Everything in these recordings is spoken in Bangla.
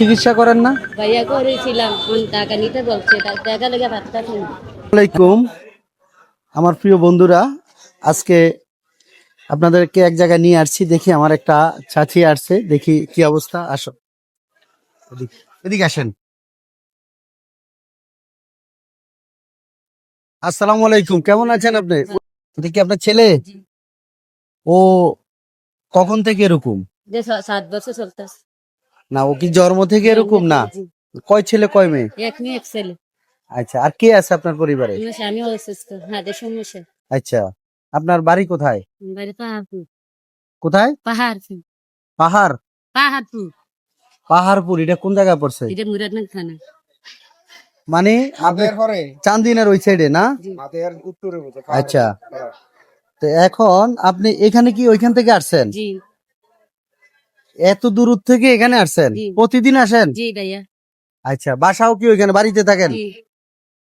চিকিৎসা করেন না? ভাইয়া করেছিলাম কোন টাকা নিতে বলছে তার টাকা লেগে ভাতটা খাই আলাইকুম। আমার প্রিয় বন্ধুরা আজকে আপনাদেরকে এক জায়গায় নিয়ে আসছি দেখি আমার একটা চাচি আসছে দেখি কি অবস্থা আসো। এদিকে আসেন। আসসালামু আলাইকুম কেমন আছেন আপনি? কি আপনার ছেলে? ও কখন থেকে এরকম? সাত বছর চলতেছে। না ও কি জন্ম থেকে এরকম? না। কয় ছেলে কয় মেয়ে? এক মেয়ে এক ছেলে। আচ্ছা আর কে আছে আপনার পরিবারে? স্বামী অসুস্থ হাতে সমস্যা। আচ্ছা আপনার বাড়ি কোথায়? বাড়ি পাহাড়পুর। কোথায়? পাহাড়পুর। পাহাড়? পাহাড়পুর। পাহাড়পুর এটা কোন জায়গায় পড়ছে? এটা মুরাদনগর থানা। মানে আপনি চান্দিনার ওই সাইডে না? আচ্ছা। তো এখন আপনি এখানে কি ওইখান থেকে আসছেন? জি। এত দূর থেকে এখানে আসছেন? জি। প্রতিদিন আসেন? জি ভাইয়া। আচ্ছা বাসাও কি ওইখানে বাড়িতে থাকেন? জি।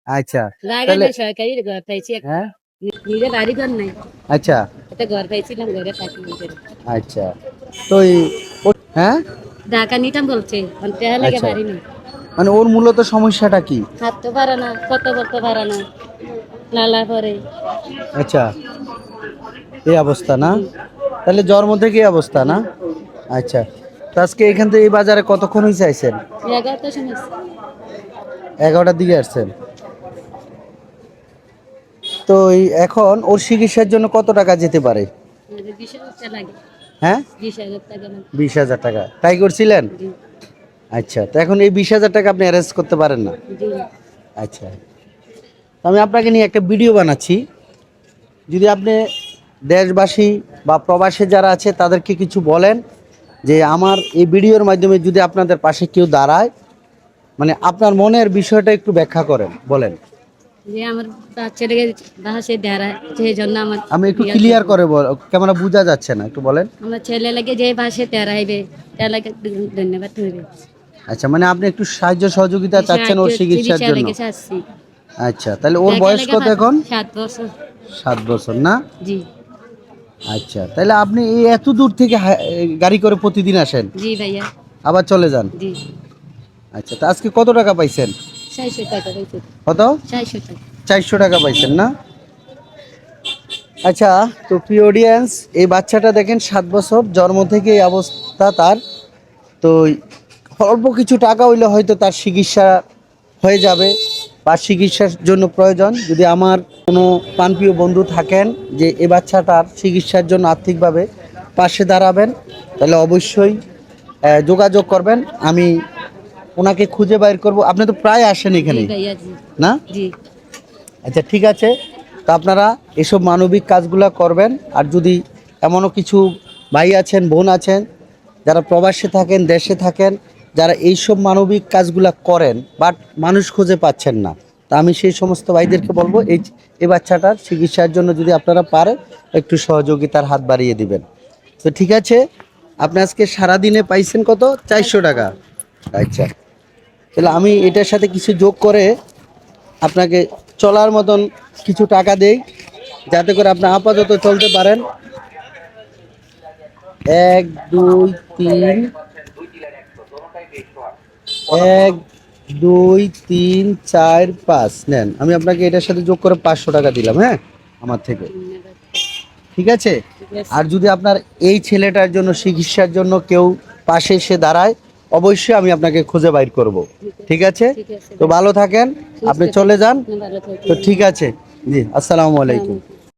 আচ্ছা লাগে তাহলে- না সরকারি ঘর পাইছি। এক- হ্যাঁ? নিজে বাড়ি ঘর নাই। আচ্ছা। একটা ঘর পাইছিলাম ঘরে থাকি নিজের। আচ্ছা। তো এই- ও- হ্যাঁ? ঢাকা নিতাম বলছে লেগে আচ্ছা। মানে ওর মূলত সমস্যাটা কি? হাঁটতে পারে না কত বলতে পারে না লালা পরে। আচ্ছা। এই অবস্থা না? তাহলে জন্ম থেকে এই অবস্থা না? আচ্ছা। তো আজকে এখান থেকে এই বাজারে কতক্ষণ হয়েছে আইছেন এগারোটার দিকে আসছেন। তো এখন ওর চিকিৎসার জন্য কত টাকা যেতে পারে? হ্যাঁ? বিশ হাজার টাকা ট্রাই করছিলেন? আচ্ছা তো এখন এই বিশ হাজার টাকা আপনি অ্যারেঞ্জ করতে পারেন না? আচ্ছা। আমি আপনাকে নিয়ে একটা ভিডিও বানাচ্ছি। যদি আপনি দেশবাসী বা প্রবাসী যারা আছে তাদেরকে কিছু বলেন যে আমার এই ভিডিওর মাধ্যমে যদি আপনাদের পাশে কেউ দাঁড়ায় মানে আপনার মনের বিষয়টা একটু ব্যাখ্যা করেন বলেন। যে আমার বাচ্চাটাকে বাসে দেড়ায় সেই জন্য আমার আমি একটু ক্লিয়ার করে বল ক্যামেরা বোঝা যাচ্ছে না একটু বলেন। আমার ছেলে লাগে যে বাসে তেরাইবে তাহলে ধন্যবাদ হইবে। আচ্ছা মানে আপনি একটু সাহায্য সহযোগিতা চাচ্ছেন ওর চিকিৎসার চিকিৎসা জন্য? আচ্ছা তাহলে ওর টাকা বয়স কত এখন? সাত বছর। সাত বছর না? জি। আচ্ছা তাহলে আপনি এই এত দূর থেকে গাড়ি করে প্রতিদিন আসেন? জি ভাইয়া। আবার চলে যান? জি। আচ্ছা তা আজকে কত টাকা পাইছেন? চারশো টাকা পাইছি কত? চারশো টাকা। পাইছেন না? আচ্ছা তো প্রিয় অডিয়েন্স এই বাচ্চাটা দেখেন সাত বছর জন্ম থেকে এই অবস্থা তার। তো অল্প কিছু টাকা হইলে হয়তো তার চিকিৎসা হয়ে যাবে। বা চিকিৎসার জন্য প্রয়োজন। যদি আমার কোনো প্রাণপ্রিয় বন্ধু থাকেন যে এ বাচ্চাটার চিকিৎসার জন্য আর্থিকভাবে পাশে দাঁড়াবেন তাহলে অবশ্যই যোগাযোগ করবেন। আমি ওনাকে খুঁজে বাইর করব। আপনি তো প্রায় আসেন এখানে। না? আচ্ছা ঠিক আছে। তো আপনারা এসব মানবিক কাজগুলো করবেন। আর যদি এমনও কিছু ভাই আছেন বোন আছেন যারা প্রবাসে থাকেন দেশে থাকেন যারা এইসব মানবিক কাজগুলো করেন বাট মানুষ খুঁজে পাচ্ছেন না। তা আমি সেই সমস্ত ভাইদেরকে বলব, এই এই বাচ্চাটার চিকিৎসার জন্য যদি আপনারা পারেন, একটু সহযোগিতার হাত বাড়িয়ে দিবেন। তো ঠিক আছে, আপনি আজকে সারাদিনে পাইছেন কত? চারশো টাকা। আচ্ছা। তাহলে আমি এটার সাথে কিছু যোগ করে আপনাকে চলার মতন কিছু টাকা দেই, যাতে করে আপনি আপাতত চলতে পারেন। এক, দুই, তিন এক দুই তিন চার পাঁচ। নেন আমি আপনাকে এটার সাথে যোগ করে পাঁচশো টাকা দিলাম হ্যাঁ? আমার থেকে। ঠিক আছে? আর যদি আপনার এই ছেলেটার জন্য চিকিৎসার জন্য কেউ পাশে এসে দাঁড়ায় অবশ্যই আমি আপনাকে খুঁজে বাইর করব। ঠিক আছে? তো ভালো থাকেন আপনি চলে যান। তো ঠিক আছে। জি আসসালামু আলাইকুম।